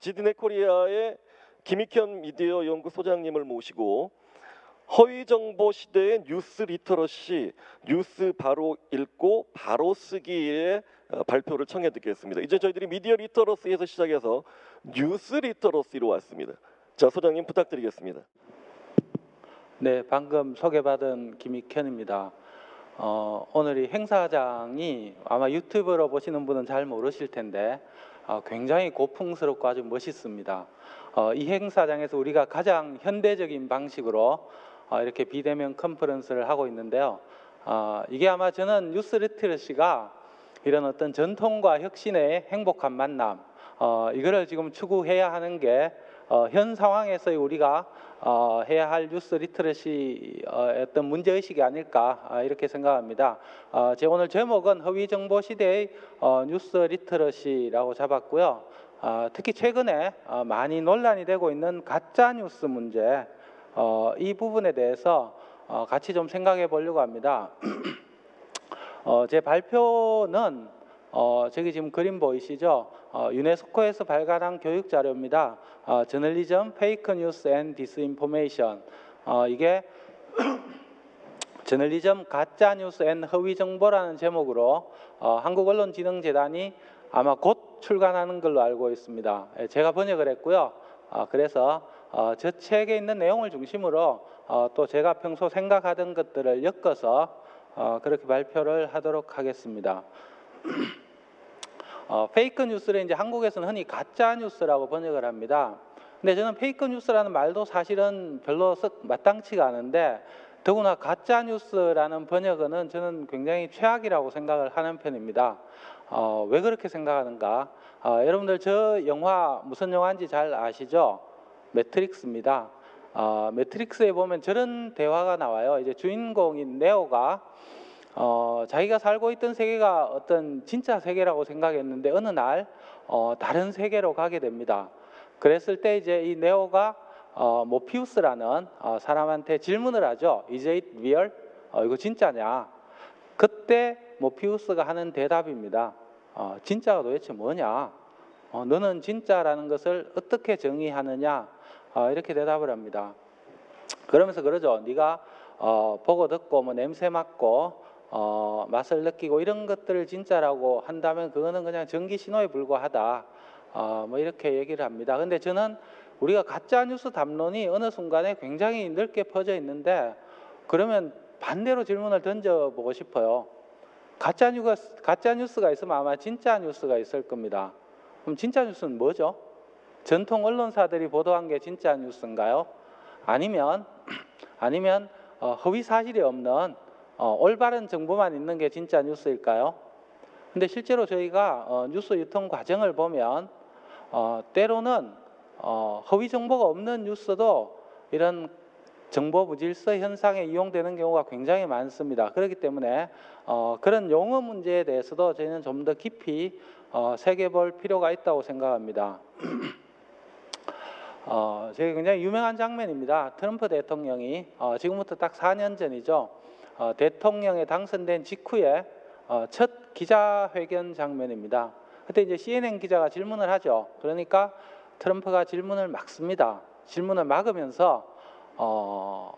지드네 코리아의 김익현 미디어 연구 소장님을 모시고 허위 정보 시대의 뉴스 리터러시, 뉴스 바로 읽고 바로 쓰기의 어, 발표를 청해 듣겠습니다. 이제 저희들이 미디어 리터러시에서 시작해서 뉴스 리터러시로 왔습니다. 자, 소장님 부탁드리겠습니다. 네, 방금 소개받은 김익현입니다. 어, 오늘 이 행사장이 아마 유튜브로 보시는 분은 잘 모르실 텐데 어, 굉장히 고풍스럽고 아주 멋있습니다. 어, 이 행사장에서 우리가 가장 현대적인 방식으로 어, 이렇게 비대면 컨퍼런스를 하고 있는데요. 어, 이게 아마 저는 뉴스 리트러시가 이런 어떤 전통과 혁신의 행복한 만남 어, 이거를 지금 추구해야 하는 게 어, 현 상황에서 우리가 어, 해야 할 뉴스 리터러시 어, 어떤 문제 의식이 아닐까 아, 이렇게 생각합니다. 어, 제 오늘 제목은 허위 정보 시대의 어, 뉴스 리터러시라고 잡았고요. 어, 특히 최근에 어, 많이 논란이 되고 있는 가짜 뉴스 문제 어, 이 부분에 대해서 어, 같이 좀 생각해 보려고 합니다. 어, 제 발표는 어, 저기 지금 그림 보이시죠? 어, 유네스코에서 발간한 교육 자료입니다. 어, 저널리즘, 페이크 뉴스 앤 디스인포메이션. 어, 이게 저널리즘, 가짜 뉴스 앤 허위 정보라는 제목으로 어, 한국언론진흥재단이 아마 곧 출간하는 걸로 알고 있습니다. 예, 제가 번역을 했고요. 어, 그래서 어, 저 책에 있는 내용을 중심으로 어, 또 제가 평소 생각하던 것들을 엮어서 어, 그렇게 발표를 하도록 하겠습니다. 어, 페이크 뉴스를 이제 한국에서는 흔히 가짜 뉴스라고 번역을 합니다. 근데 저는 페이크 뉴스라는 말도 사실은 별로 썩 마땅치가 않은데 더구나 가짜 뉴스라는 번역어는 저는 굉장히 최악이라고 생각을 하는 편입니다. 어, 왜 그렇게 생각하는가? 어, 여러분들 저 영화 무슨 영화인지 잘 아시죠? 매트릭스입니다. 어, 매트릭스에 보면 저런 대화가 나와요. 이제 주인공인 네오가 어, 자기가 살고 있던 세계가 어떤 진짜 세계라고 생각했는데 어느 날 어, 다른 세계로 가게 됩니다. 그랬을 때 이제 이 네오가 어, 모피우스라는 어, 사람한테 질문을 하죠. Is it real? 어, 이거 진짜냐? 그때 모피우스가 하는 대답입니다. 어, 진짜가 도대체 뭐냐? 어, 너는 진짜라는 것을 어떻게 정의하느냐? 어, 이렇게 대답을 합니다. 그러면서 그러죠. 네가 어, 보고 듣고 뭐 냄새 맡고 어, 맛을 느끼고 이런 것들을 진짜라고 한다면 그거는 그냥 전기 신호에 불과하다. 어, 뭐 이렇게 얘기를 합니다. 근데 저는 우리가 가짜 뉴스 담론이 어느 순간에 굉장히 넓게 퍼져 있는데 그러면 반대로 질문을 던져 보고 싶어요. 가짜 뉴가 가짜 뉴스가 있으면 아마 진짜 뉴스가 있을 겁니다. 그럼 진짜 뉴스는 뭐죠? 전통 언론사들이 보도한 게 진짜 뉴스인가요? 아니면 아니면 어, 허위 사실이 없는 어, 올바른 정보만 있는 게 진짜 뉴스일까요? 근데 실제로 저희가 어, 뉴스 유통 과정을 보면 어, 때로는 어, 허위 정보가 없는 뉴스도 이런 정보 무질서 현상에 이용되는 경우가 굉장히 많습니다. 그렇기 때문에 어, 그런 용어 문제에 대해서도 저희는 좀 더 깊이 어, 새겨볼 필요가 있다고 생각합니다. 어, 제가 굉장히 유명한 장면입니다. 트럼프 대통령이 어, 지금부터 딱 4년 전이죠. 어, 대통령에 당선된 직후에 어, 첫 기자회견 장면입니다. 그때 이제 CNN 기자가 질문을 하죠. 그러니까 트럼프가 질문을 막습니다. 질문을 막으면서 어,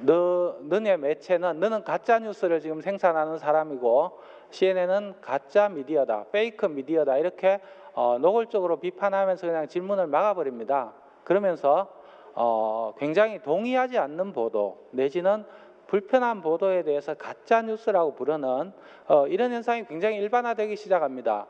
너 너네 매체는 너는 가짜 뉴스를 지금 생산하는 사람이고 CNN은 가짜 미디어다, 페이크 미디어다 이렇게 어, 노골적으로 비판하면서 그냥 질문을 막아버립니다. 그러면서 어, 굉장히 동의하지 않는 보도 내지는 불편한 보도에 대해서 가짜 뉴스라고 부르는 어, 이런 현상이 굉장히 일반화되기 시작합니다.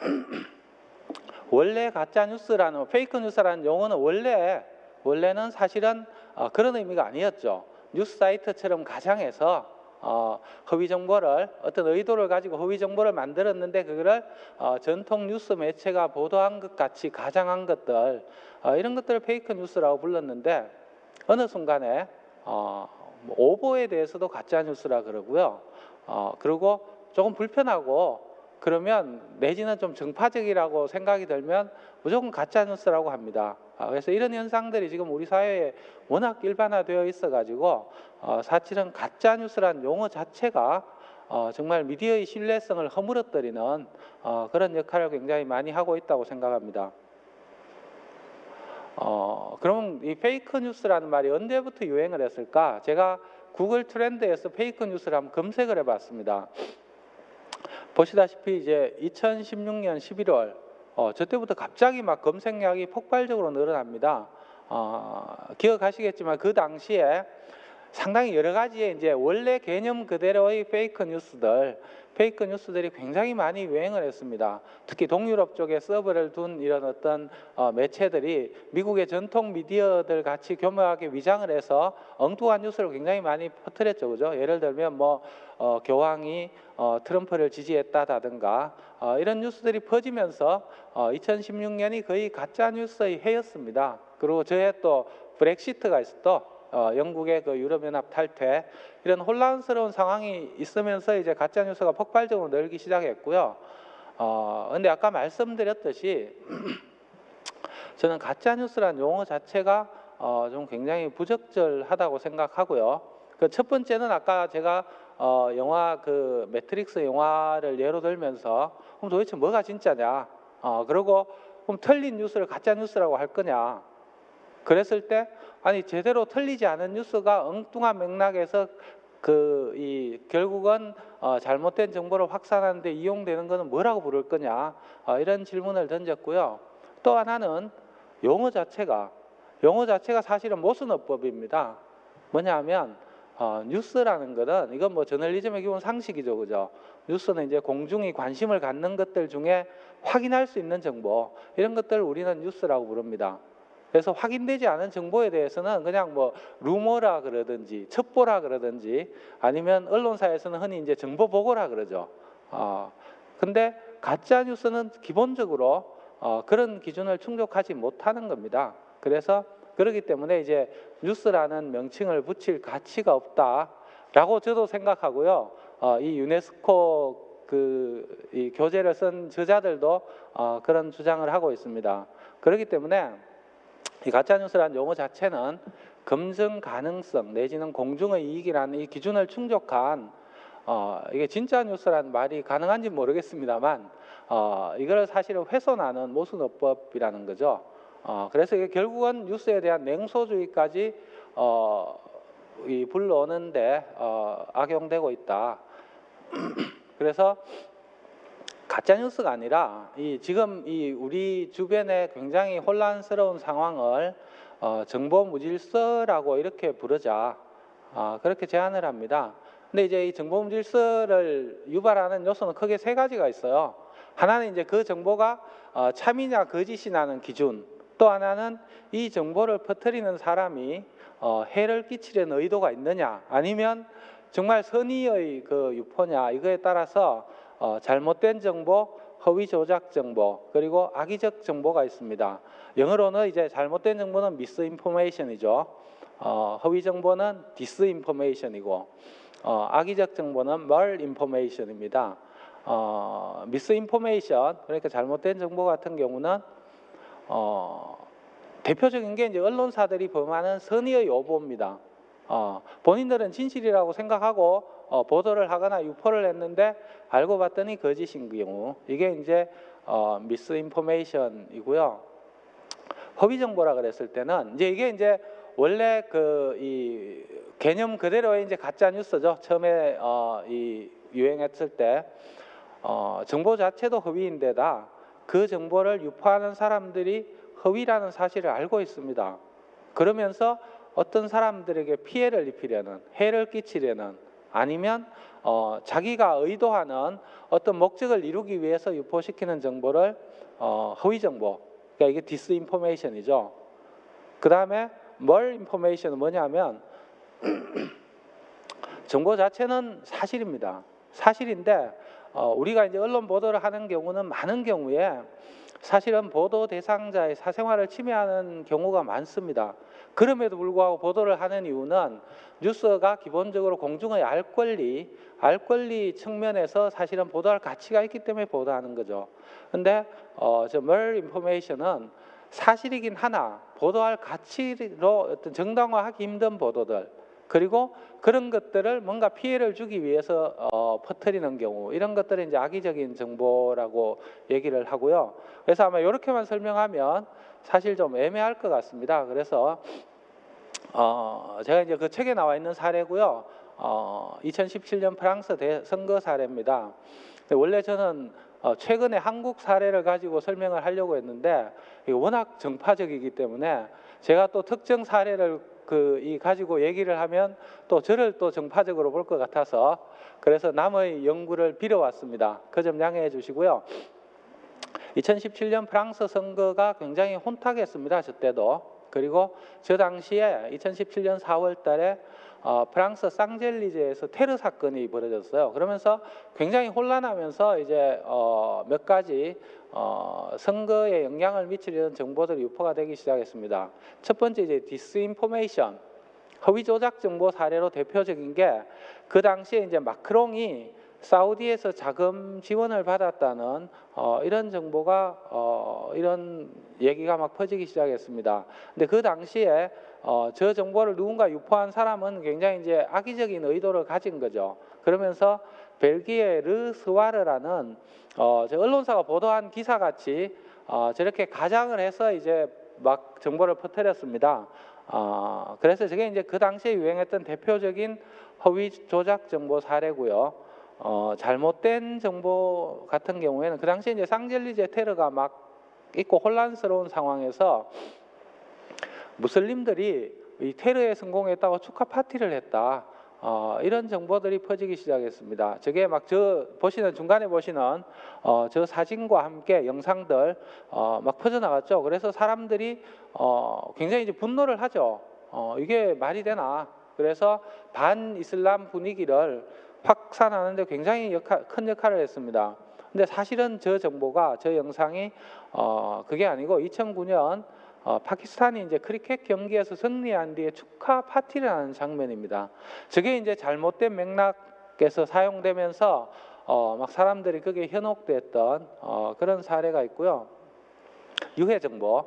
원래 가짜 뉴스라는 페이크 뉴스라는 용어는 원래 원래는 사실은 어, 그런 의미가 아니었죠. 뉴스 사이트처럼 가장해서 어, 허위 정보를 어떤 의도를 가지고 허위 정보를 만들었는데 그거를 어, 전통 뉴스 매체가 보도한 것 같이 가장한 것들 어, 이런 것들을 페이크 뉴스라고 불렀는데 어느 순간에 어, 뭐 오보에 대해서도 가짜 뉴스라 그러고요. 어, 그리고 조금 불편하고 그러면 내지는 좀 정파적이라고 생각이 들면 무조건 가짜 뉴스라고 합니다. 아, 그래서 이런 현상들이 지금 우리 사회에 워낙 일반화되어 있어가지고 어, 사실은 가짜 뉴스라는 용어 자체가 어, 정말 미디어의 신뢰성을 허물어뜨리는 어, 그런 역할을 굉장히 많이 하고 있다고 생각합니다. 어, 그럼 이 페이크 뉴스라는 말이 언제부터 유행을 했을까? 제가 구글 트렌드에서 페이크 뉴스를 한번 검색을 해봤습니다. 보시다시피 이제 2016년 11월 어, 저 때부터 갑자기 막 검색량이 폭발적으로 늘어납니다. 어, 기억하시겠지만 그 당시에 상당히 여러 가지의 이제 원래 개념 그대로의 페이크 뉴스들, 페이크 뉴스들이 굉장히 많이 유행을 했습니다. 특히 동유럽 쪽에 서버를 둔 이런 어떤 어, 매체들이 미국의 전통 미디어들 같이 교묘하게 위장을 해서 엉뚱한 뉴스를 굉장히 많이 퍼뜨렸죠, 그죠? 예를 들면 뭐 어, 교황이 어, 트럼프를 지지했다다든가 어, 이런 뉴스들이 퍼지면서 어, 2016년이 거의 가짜 뉴스의 해였습니다. 그리고 저해 또 브렉시트가 있었던 어, 영국의 그 유럽연합 탈퇴 이런 혼란스러운 상황이 있으면서 이제 가짜 뉴스가 폭발적으로 늘기 시작했고요. 어, 근데 아까 말씀드렸듯이 저는 가짜 뉴스란 용어 자체가 어, 좀 굉장히 부적절하다고 생각하고요. 그 첫 번째는 아까 제가 어, 영화 그 매트릭스 영화를 예로 들면서 그럼 도대체 뭐가 진짜냐? 어, 그리고 그럼 틀린 뉴스를 가짜 뉴스라고 할 거냐? 그랬을 때 아니 제대로 틀리지 않은 뉴스가 엉뚱한 맥락에서 그 이 결국은 어, 잘못된 정보를 확산하는데 이용되는 것은 뭐라고 부를 거냐 어, 이런 질문을 던졌고요. 또 하나는 용어 자체가 용어 자체가 사실은 모순어법입니다. 뭐냐하면 어, 뉴스라는 것은 이건 뭐 저널리즘의 기본 상식이죠, 그죠? 뉴스는 이제 공중이 관심을 갖는 것들 중에 확인할 수 있는 정보 이런 것들을 우리는 뉴스라고 부릅니다. 그래서 확인되지 않은 정보에 대해서는 그냥 뭐 루머라 그러든지 첩보라 그러든지 아니면 언론사에서는 흔히 이제 정보 보고라 그러죠. 어, 근데 가짜 뉴스는 기본적으로 어, 그런 기준을 충족하지 못하는 겁니다. 그래서 그렇기 때문에 이제 뉴스라는 명칭을 붙일 가치가 없다라고 저도 생각하고요. 어, 이 유네스코 그 이 교재를 쓴 저자들도 어, 그런 주장을 하고 있습니다. 그렇기 때문에 이 가짜 뉴스라는 용어 자체는 검증 가능성 내지는 공중의 이익이라는 이 기준을 충족한 어, 이게 진짜 뉴스라는 말이 가능한지 모르겠습니다만 어, 이걸 사실은 훼손하는 모순어법이라는 거죠. 어, 그래서 이게 결국은 뉴스에 대한 냉소주의까지 어, 이 불러오는데 어, 악용되고 있다. 그래서 가짜 뉴스가 아니라 이 지금 이 우리 주변에 굉장히 혼란스러운 상황을 어, 정보 무질서라고 이렇게 부르자 아, 그렇게 제안을 합니다. 근데 이제 이 정보 무질서를 유발하는 요소는 크게 세 가지가 있어요. 하나는 이제 그 정보가 어, 참이냐 거짓이냐는 기준. 또 하나는 이 정보를 퍼뜨리는 사람이 어, 해를 끼치려는 의도가 있느냐, 아니면 정말 선의의 그 유포냐 이거에 따라서 어, 잘못된 정보, 허위 조작 정보, 그리고 악의적 정보가 있습니다. 영어로는 이제 잘못된 정보는 misinformation이죠. 어, 허위 정보는 disinformation이고, 어, 악의적 정보는 malinformation입니다. 어, misinformation 그러니까 잘못된 정보 같은 경우는 어, 대표적인 게 이제 언론사들이 범하는 선의의 오보입니다. 어, 본인들은 진실이라고 생각하고 어, 보도를 하거나 유포를 했는데 알고 봤더니 거짓인 경우 이게 이제 어, 미스 인포메이션이고요. 허위 정보라 그랬을 때는 이제 이게 이제 원래 그 이 개념 그대로의 이제 가짜 뉴스죠. 처음에 어, 이 유행했을 때 어, 정보 자체도 허위인데다 그 정보를 유포하는 사람들이 허위라는 사실을 알고 있습니다. 그러면서 어떤 사람들에게 피해를 입히려는 해를 끼치려는 아니면 어, 자기가 의도하는 어떤 목적을 이루기 위해서 유포시키는 정보를 어, 허위 정보 그러니까 이게 디스인포메이션이죠. 그 다음에 뭘 인포메이션은 뭐냐면 정보 자체는 사실입니다. 사실인데 어, 우리가 이제 언론 보도를 하는 경우는 많은 경우에 사실은 보도 대상자의 사생활을 침해하는 경우가 많습니다. 그럼에도 불구하고 보도를 하는 이유는 뉴스가 기본적으로 공중의 알 권리, 알 권리 측면에서 사실은 보도할 가치가 있기 때문에 보도하는 거죠. 근데 어, 저멀 인포메이션은 사실이긴 하나 보도할 가치로 어떤 정당화하기 힘든 보도들 그리고 그런 것들을 뭔가 피해를 주기 위해서 어, 퍼뜨리는 경우 이런 것들은 이제 악의적인 정보라고 얘기를 하고요. 그래서 아마 이렇게만 설명하면 사실 좀 애매할 것 같습니다. 그래서 어, 제가 이제 그 책에 나와 있는 사례고요. 어, 2017년 프랑스 대 선거 사례입니다. 원래 저는 어, 최근에 한국 사례를 가지고 설명을 하려고 했는데 워낙 정파적이기 때문에 제가 또 특정 사례를 그 이 가지고 얘기를 하면 또 저를 또 정파적으로 볼 것 같아서 그래서 남의 연구를 빌어왔습니다. 그 점 양해해 주시고요. 2017년 프랑스 선거가 굉장히 혼탁했습니다. 저 때도. 그리고 저 당시에 2017년 4월 달에 어, 프랑스 쌍젤리제에서 테러 사건이 벌어졌어요. 그러면서 굉장히 혼란하면서 이제 어, 몇 가지 어, 선거에 영향을 미치려는 정보들이 유포가 되기 시작했습니다. 첫 번째 이제 디스인포메이션, 허위 조작 정보 사례로 대표적인 게 그 당시에 이제 마크롱이 사우디에서 자금 지원을 받았다는 어, 이런 정보가 어, 이런 얘기가 막 퍼지기 시작했습니다. 근데 그 당시에 어, 저 정보를 누군가 유포한 사람은 굉장히 이제 악의적인 의도를 가진 거죠. 그러면서 벨기에 르스와르라는 어, 저 언론사가 보도한 기사 같이 어, 저렇게 가장을 해서 이제 막 정보를 퍼뜨렸습니다. 어, 그래서 저게 이제 그 당시에 유행했던 대표적인 허위 조작 정보 사례고요. 어, 잘못된 정보 같은 경우에는 그 당시에 이제 쌍젤리제 테러가 막 있고 혼란스러운 상황에서 무슬림들이 이 테러에 성공했다고 축하 파티를 했다. 어, 이런 정보들이 퍼지기 시작했습니다. 저게 막 저 보시는 중간에 보시는 어, 저 사진과 함께 영상들 어, 막 퍼져 나갔죠. 그래서 사람들이 어, 굉장히 이제 분노를 하죠. 어, 이게 말이 되나? 그래서 반 이슬람 분위기를 확산하는데 굉장히 역할, 큰 역할을 했습니다. 근데 사실은 저 정보가 저 영상이 어, 그게 아니고 2009년 어, 파키스탄이 이제 크리켓 경기에서 승리한 뒤에 축하 파티를 하는 장면입니다. 저게 이제 잘못된 맥락에서 사용되면서 어, 막 사람들이 그게 현혹됐던 어, 그런 사례가 있고요. 유해 정보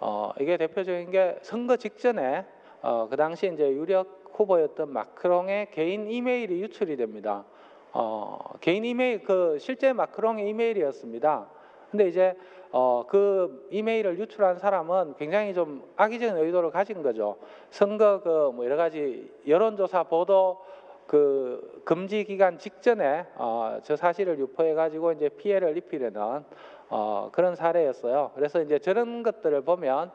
어, 이게 대표적인 게 선거 직전에 어, 그 당시 이제 유력 후보였던 마크롱의 개인 이메일이 유출이 됩니다. 어, 개인 이메일 그 실제 마크롱의 이메일이었습니다. 근데 이제 어, 그 이메일을 유출한 사람은 굉장히 좀 악의적인 의도를 가진 거죠. 선거 그 뭐 여러 가지 여론조사 보도 그 금지 기간 직전에 어, 저 사실을 유포해 가지고 이제 피해를 입히려는 어, 그런 사례였어요. 그래서 이제 저런 것들을 보면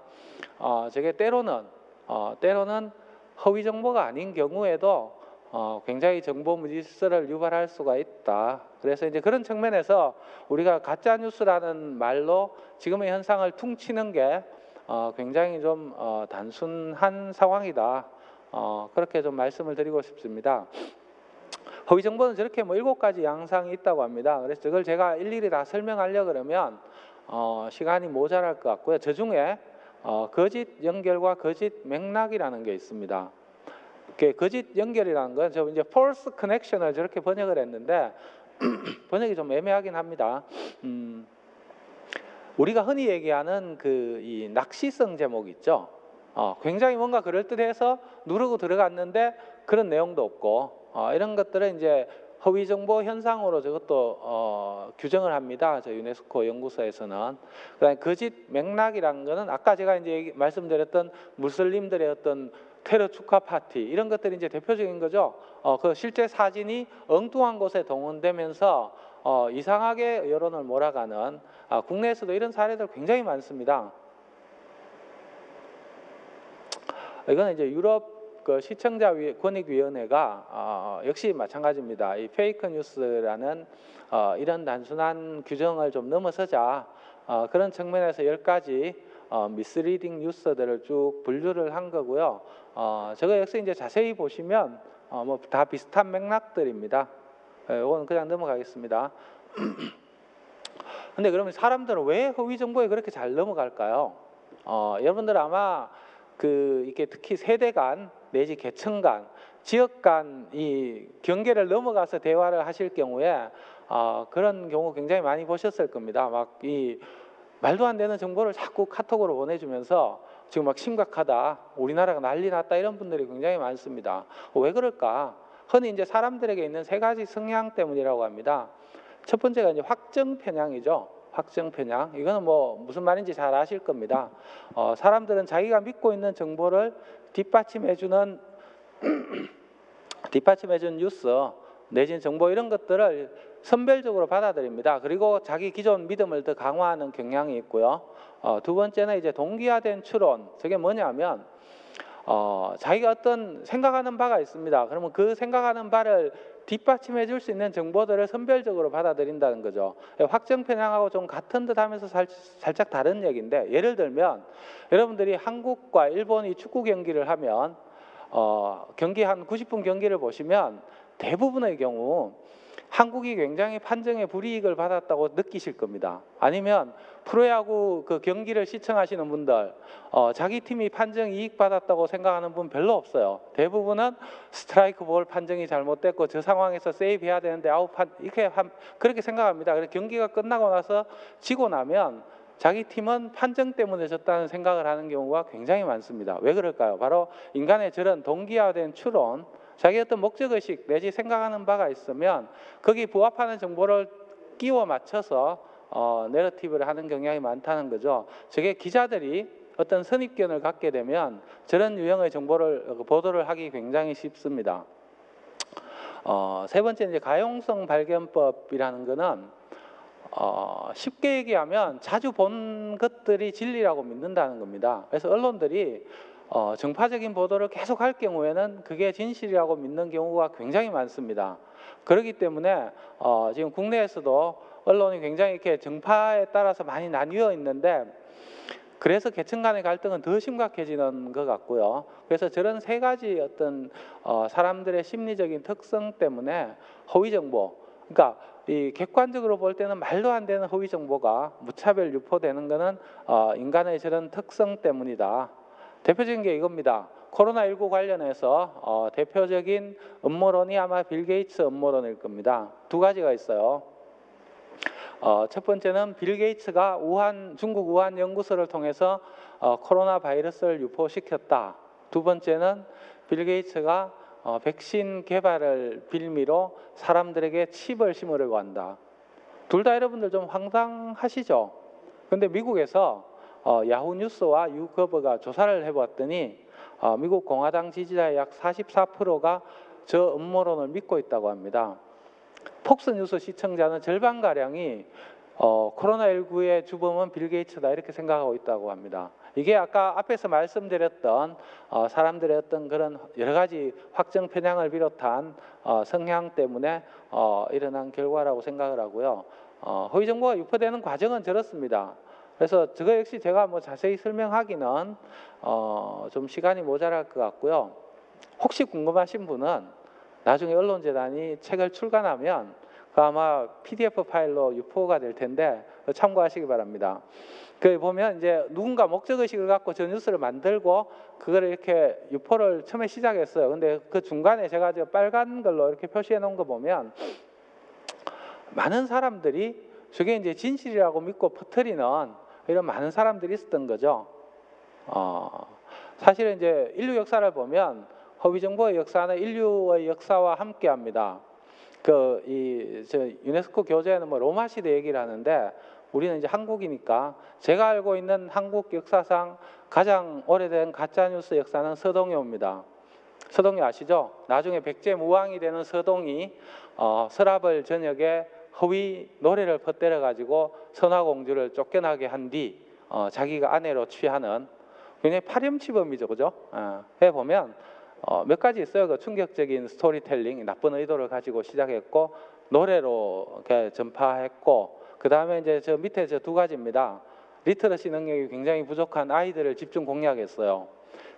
어, 저게 때로는 어, 때로는 허위 정보가 아닌 경우에도 어, 굉장히 정보 무질서를 유발할 수가 있다. 그래서 이제 그런 측면에서 우리가 가짜 뉴스라는 말로 지금의 현상을 퉁치는 게 어, 굉장히 좀 어, 단순한 상황이다. 어, 그렇게 좀 말씀을 드리고 싶습니다. 허위 정보는 저렇게 뭐 일곱 가지 양상이 있다고 합니다. 그래서 저걸 제가 일일이 다 설명하려 그러면 어, 시간이 모자랄 것 같고요. 저 중에 어, 거짓 연결과 거짓 맥락이라는 게 있습니다. 이렇게 거짓 연결이라는 건 저 이제 false connection을 저렇게 번역을 했는데 번역이 좀 애매하긴 합니다. 음, 우리가 흔히 얘기하는 그 이 낚시성 제목 있죠. 어, 굉장히 뭔가 그럴 듯해서 누르고 들어갔는데 그런 내용도 없고 어, 이런 것들은 이제 허위 정보 현상으로 저것도 어, 규정을 합니다. 저 유네스코 연구소에서는. 그다음에 거짓 맥락이라는 거는 아까 제가 이제 말씀드렸던 무슬림들의 어떤 테러 축하 파티 이런 것들이 이제 대표적인 거죠. 어, 그 실제 사진이 엉뚱한 곳에 동원되면서 어, 이상하게 여론을 몰아가는 아, 국내에서도 이런 사례들 굉장히 많습니다. 이거는 이제 유럽 그 시청자 위- 권익위원회가 어, 역시 마찬가지입니다. 이 페이크 뉴스라는 어, 이런 단순한 규정을 좀 넘어서자 어, 그런 측면에서 열 가지 어, 미스리딩 뉴스들을 쭉 분류를 한 거고요. 어, 저거 역시 이제 자세히 보시면 어, 뭐 다 비슷한 맥락들입니다. 예, 이거는 그냥 넘어가겠습니다. 근데 그러면 사람들은 왜 허위 정보에 그렇게 잘 넘어갈까요? 어, 여러분들 아마 그 이게 특히 세대 간 내지 계층 간 지역 간 이 경계를 넘어가서 대화를 하실 경우에 어, 그런 경우 굉장히 많이 보셨을 겁니다. 막 이 말도 안 되는 정보를 자꾸 카톡으로 보내주면서 지금 막 심각하다, 우리나라가 난리 났다 이런 분들이 굉장히 많습니다. 왜 그럴까? 흔히 이제 사람들에게 있는 세 가지 성향 때문이라고 합니다. 첫 번째가 이제 확정 편향이죠. 확정 편향. 이거는 뭐 무슨 말인지 잘 아실 겁니다. 어, 사람들은 자기가 믿고 있는 정보를 뒷받침해주는 뒷받침해주는 뉴스 내지는 정보 이런 것들을 선별적으로 받아들입니다. 그리고 자기 기존 믿음을 더 강화하는 경향이 있고요. 어, 두 번째는 이제 동기화된 추론. 저게 뭐냐면 어, 자기가 어떤 생각하는 바가 있습니다. 그러면 그 생각하는 바를 뒷받침해 줄 수 있는 정보들을 선별적으로 받아들인다는 거죠. 확정 편향하고 좀 같은 듯 하면서 살, 살짝 다른 얘기인데 예를 들면 여러분들이 한국과 일본이 축구 경기를 하면 어, 경기 한 90분 경기를 보시면 대부분의 경우 한국이 굉장히 판정에 불이익을 받았다고 느끼실 겁니다. 아니면 프로야구 그 경기를 시청하시는 분들 어, 자기 팀이 판정 이익 받았다고 생각하는 분 별로 없어요. 대부분은 스트라이크 볼 판정이 잘못됐고 저 상황에서 세이브해야 되는데 아웃 판 이렇게 함- 그렇게 생각합니다. 그래서 경기가 끝나고 나서 지고 나면 자기 팀은 판정 때문에 졌다는 생각을 하는 경우가 굉장히 많습니다. 왜 그럴까요? 바로 인간의 저런 동기화된 추론, 자기 어떤 목적의식 내지 생각하는 바가 있으면 거기 부합하는 정보를 끼워 맞춰서 어, 내러티브를 하는 경향이 많다는 거죠. 저게 기자들이 어떤 선입견을 갖게 되면 저런 유형의 정보를 어, 보도를 하기 굉장히 쉽습니다. 어, 세 번째 이제 가용성 발견법이라는 거는 어, 쉽게 얘기하면 자주 본 것들이 진리라고 믿는다는 겁니다. 그래서 언론들이 어, 정파적인 보도를 계속 할 경우에는 그게 진실이라고 믿는 경우가 굉장히 많습니다. 그렇기 때문에 어, 지금 국내에서도 언론이 굉장히 이렇게 정파에 따라서 많이 나뉘어 있는데 그래서 계층 간의 갈등은 더 심각해지는 것 같고요. 그래서 저런 세 가지 어떤 어, 사람들의 심리적인 특성 때문에 허위 정보, 그러니까 이 객관적으로 볼 때는 말도 안 되는 허위 정보가 무차별 유포되는 것은 어, 인간의 저런 특성 때문이다. 대표적인 게 이겁니다. 코로나19 관련해서 어, 대표적인 음모론이 아마 빌 게이츠 음모론일 겁니다. 두 가지가 있어요. 어, 첫 번째는 빌 게이츠가 우한 중국 우한 연구소를 통해서 어, 코로나 바이러스를 유포시켰다. 두 번째는 빌 게이츠가 어, 백신 개발을 빌미로 사람들에게 칩을 심으려고 한다. 둘 다 여러분들 좀 황당하시죠? 근데 미국에서 어, 야후 뉴스와 유거버가 조사를 해봤더니 어, 미국 공화당 지지자의 약 44%가 저 음모론을 믿고 있다고 합니다. 폭스뉴스 시청자는 절반 가량이 어, 코로나19의 주범은 빌 게이츠다 이렇게 생각하고 있다고 합니다. 이게 아까 앞에서 말씀드렸던 어, 사람들의 어떤 그런 여러 가지 확정 편향을 비롯한 어, 성향 때문에 어, 일어난 결과라고 생각을 하고요. 어, 허위 정보가 유포되는 과정은 저렇습니다. 그래서 저거 역시 제가 뭐 자세히 설명하기는 어, 좀 시간이 모자랄 것 같고요. 혹시 궁금하신 분은 나중에 언론재단이 책을 출간하면 그 아마 PDF 파일로 유포가 될 텐데 참고하시기 바랍니다. 그 보면 이제 누군가 목적 의식을 갖고 저 뉴스를 만들고 그거를 이렇게 유포를 처음에 시작했어요. 근데 그 중간에 제가 저 빨간 걸로 이렇게 표시해 놓은 거 보면 많은 사람들이 저게 이제 진실이라고 믿고 퍼뜨리는 이런 많은 사람들이 있었던 거죠. 어, 사실은 이제 인류 역사를 보면 허위 정보의 역사는 인류의 역사와 함께합니다. 그 이 저 유네스코 교재에는 뭐 로마 시대 얘기를 하는데 우리는 이제 한국이니까 제가 알고 있는 한국 역사상 가장 오래된 가짜 뉴스 역사는 서동요입니다. 서동요 아시죠? 나중에 백제 무왕이 되는 서동이 어, 서랍을 저녁에 허위 노래를 퍼뜨려 가지고 선화 공주를 쫓겨나게 한뒤 어, 자기가 아내로 취하는 굉장히 파렴치범이죠, 그죠? 어, 해 보면 어, 몇 가지 있어요. 그 충격적인 스토리텔링, 나쁜 의도를 가지고 시작했고 노래로 이렇게 전파했고 그 다음에 이제 저 밑에 저 두 가지입니다. 리터러시 능력이 굉장히 부족한 아이들을 집중 공략했어요.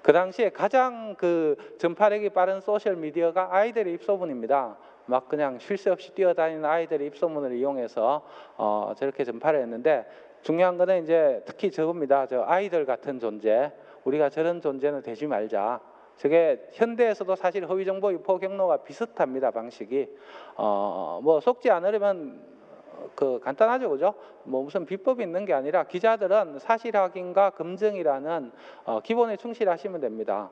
그 당시에 가장 그 전파력이 빠른 소셜 미디어가 아이들의 입소문입니다. 막 그냥 쉴 새 없이 뛰어다니는 아이들의 입소문을 이용해서 어, 저렇게 전파를 했는데 중요한 거는 이제 특히 저겁니다. 저 아이들 같은 존재. 우리가 저런 존재는 되지 말자. 저게 현대에서도 사실 허위 정보 유포 경로가 비슷합니다. 방식이. 어, 뭐 속지 않으려면 그 간단하죠, 그죠? 뭐 무슨 비법이 있는 게 아니라 기자들은 사실 확인과 검증이라는 어, 기본에 충실하시면 됩니다.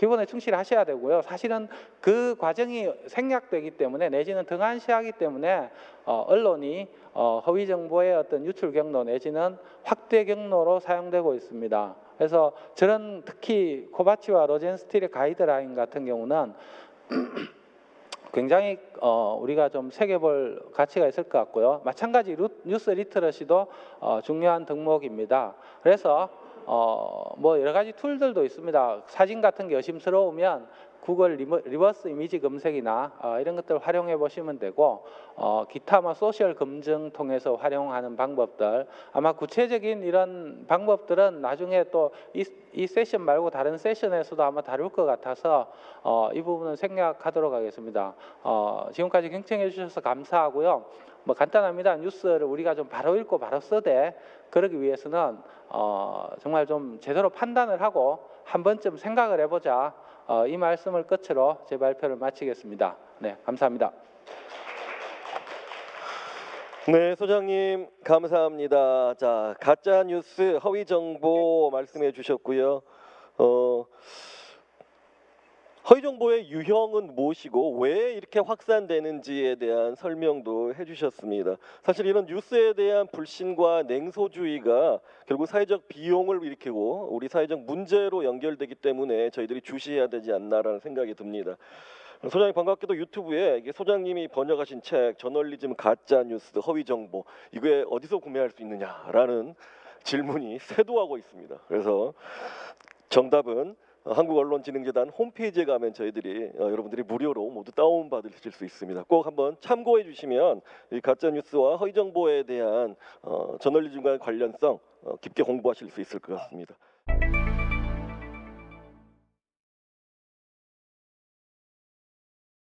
기본에 충실하셔야 되고요. 사실은 그 과정이 생략되기 때문에 내지는 등한시하기 때문에 어, 언론이 어, 허위 정보의 어떤 유출 경로 내지는 확대 경로로 사용되고 있습니다. 그래서 저런 특히 코바치와 로젠스틸의 가이드라인 같은 경우는 굉장히 어, 우리가 좀 새겨볼 가치가 있을 것 같고요. 마찬가지 루, 뉴스 리터러시도 어, 중요한 덕목입니다. 그래서 어, 뭐 여러 가지 툴들도 있습니다. 사진 같은 게 의심스러우면 구글 리버, 리버스 이미지 검색이나 어, 이런 것들 활용해 보시면 되고 어, 기타 뭐 소셜 검증 통해서 활용하는 방법들 아마 구체적인 이런 방법들은 나중에 또이 이 세션 말고 다른 세션에서도 아마 다룰 것 같아서 어, 이 부분은 생략하도록 하겠습니다. 어, 지금까지 경청해 주셔서 감사하고요. 뭐 간단합니다. 뉴스를 우리가 좀 바로 읽고 바로 써대 그러기 위해서는 어, 정말 좀 제대로 판단을 하고 한 번쯤 생각을 해보자. 어, 이 말씀을 끝으로 제 발표를 마치겠습니다. 네, 감사합니다. 네, 소장님 감사합니다. 자, 가짜 뉴스, 허위 정보 말씀해 주셨고요. 어, 허위 정보의 유형은 무엇이고 왜 이렇게 확산되는지에 대한 설명도 해주셨습니다. 사실 이런 뉴스에 대한 불신과 냉소주의가 결국 사회적 비용을 일으키고 우리 사회적 문제로 연결되기 때문에 저희들이 주시해야 되지 않나라는 생각이 듭니다. 소장님 반갑게도 유튜브에 소장님이 번역하신 책 저널리즘 가짜 뉴스 허위 정보 이게 어디서 구매할 수 있느냐라는 질문이 쇄도하고 있습니다. 그래서 정답은 한국언론진흥재단 홈페이지에 가면 저희들이 어, 여러분들이 무료로 모두 다운 받으실 수 있습니다. 꼭 한번 참고해 주시면 이 가짜 뉴스와 허위 정보에 대한 어, 저널리즘과 관련성 어, 깊게 공부하실 수 있을 것 같습니다.